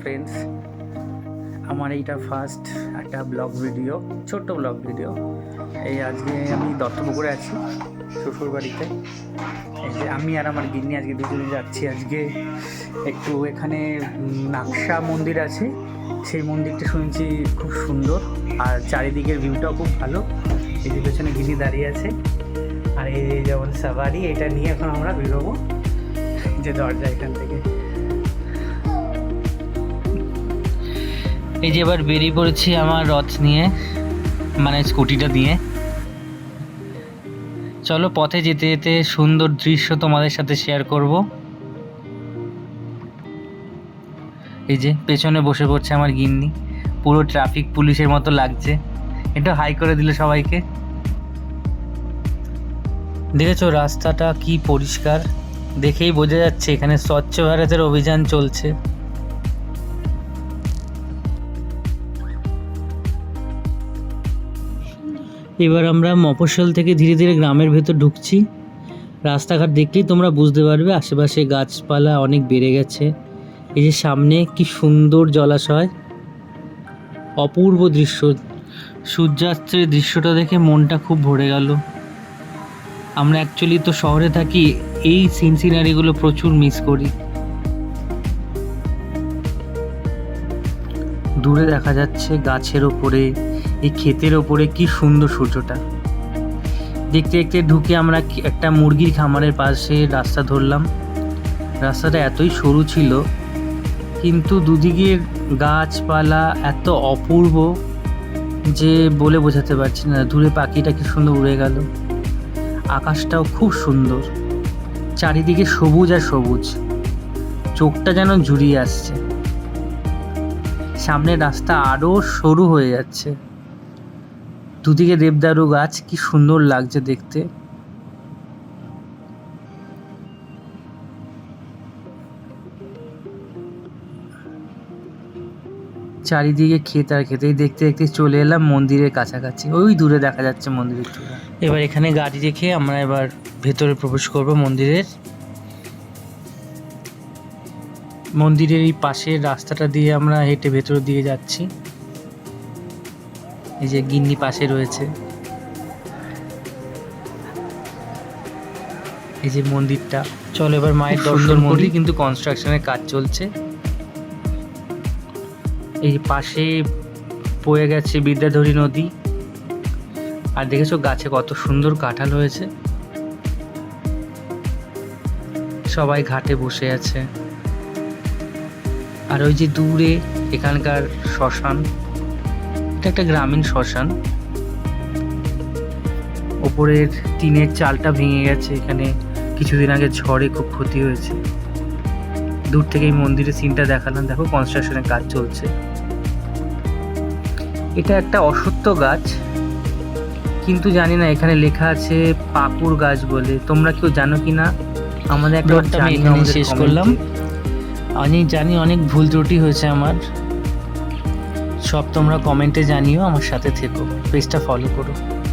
Friends আমার এইটা first একটা ব্লগ ভিডিও ছোট্ট ব্লগ ভিডিও এই আজকে আমি দত্তপুকুরে আছি শ্বশুর বাড়িতে এই যে আমি আর আমার গিন্নি আজকে দুজনে যাচ্ছি। আজকে একটু এখানে নাকশা মন্দির আছে। সেই মন্দিরটা শুনেছি খুব সুন্দর, আর চারিদিকের ভিউটাও খুব ভালো। এই যে পেছনে গিনি দাঁড়িয়ে আছে। আর এই যেমন সাবারি এটা নিয়ে এখন আমরা বেরোবো। যে দরজা এখান থেকে। এই যে এবার বেরিয়ে পড়েছি আমার রথ নিয়ে মানে স্কুটিটা দিয়ে চলো পথে যেতে যেতে সুন্দর দৃশ্য তোমাদের সাথে শেয়ার করব। এই যে পেছনে বসে পড়ছে আমার গিন্নি। পুরো ট্রাফিক পুলিশের মতো লাগছে। একটু হাই করে দিলে সবাইকে। দেখেছ রাস্তাটা কি পরিষ্কার? দেখেই বোঝা যাচ্ছে এখানে স্বচ্ছ ভারতের অভিযান চলছে। এবার আমরা মফস্বল থেকে ধীরে ধীরে গ্রামের ভেতর ঢুকছি। রাস্তাঘাট দেখলেই তোমরা বুঝতে পারবে, আশেপাশে গাছপালা অনেক বেড়ে গেছে। এই যে সামনে কি সুন্দর জলাশয়। অপূর্ব দৃশ্য। সূর্যাস্তের দৃশ্যটা দেখে মনটা খুব ভরে গেল। আমরা অ্যাকচুয়ালি তো শহরে থাকি, এই সিন সিনারিগুলো প্রচুর মিস করি। দূরে দেখা যাচ্ছে গাছের ওপরে এই ক্ষেতের ওপরে কি সুন্দর সূর্যটা। দেখতে দেখতে ঢুকে আমরা একটা মুরগির খামারের পাশে রাস্তা ধরলাম। রাস্তাটা এতই সরু ছিল, কিন্তু দুদিকের গাছপালা এত অপূর্ব যে বলে বোঝাতে পারছি না। দূরে পাখিটা কি সুন্দর উড়ে গেল। আকাশটাও খুব সুন্দর। চারিদিকে সবুজ আর সবুজ। চোখটা যেন জুড়িয়ে আসছে। সামনের রাস্তা আরও সরু হয়ে যাচ্ছে। দুদিকে দেবদারু গাছ, কি সুন্দর লাগছে দেখতে। চারিদিকে ক্ষেত আর খেতেই দেখতে দেখতে চলে এলাম মন্দিরের কাছাকাছি। ওই দূরে দেখা যাচ্ছে মন্দিরের চূড়া। এবার এখানে গাড়ি রেখে আমরা এবার ভেতরে প্রবেশ করব মন্দিরের। মন্দিরের এই পাশের রাস্তাটা দিয়ে আমরা হেঁটে ভেতরের দিকে যাচ্ছি। এই যে গিন্নি পাশে রয়েছে। এই যে মন্দিরটা। চলো এবার মায়ের দর্শন মন্দির। কিন্তু কনস্ট্রাকশনের কাজ চলছে। এই যে পাশে বয়ে গেছে বিদ্যাধরী নদী। আর দেখেছ গাছে কত সুন্দর কাঁঠাল হয়েছে। সবাই ঘাটে বসে আছে। আর ওই যে দূরে এখানকার শ্মশান। এটা একটা গ্রামীণ শ্মশান। ওপরের টিনের চালটা ভেঙে গেছে এখানে কিছুদিন আগে ঝড়ে খুব ক্ষতি হয়েছে। দূর থেকে এই মন্দিরের সিনটা দেখালাম দেখো কনস্ট্রাকশনের কাজ চলছে। এটা একটা অসত্য গাছ কিন্তু জানি না এখানে লেখা আছে পাকুর গাছ বলে। তোমরা কেউ জানো কি না আমাদের একটা শেষ করলাম। আমি জানি অনেক ভুল ত্রুটি হয়েছে আমার। সব তোমরা কমেন্টে জানিও আমার সাথে থেকো। পেজটা ফলো করো।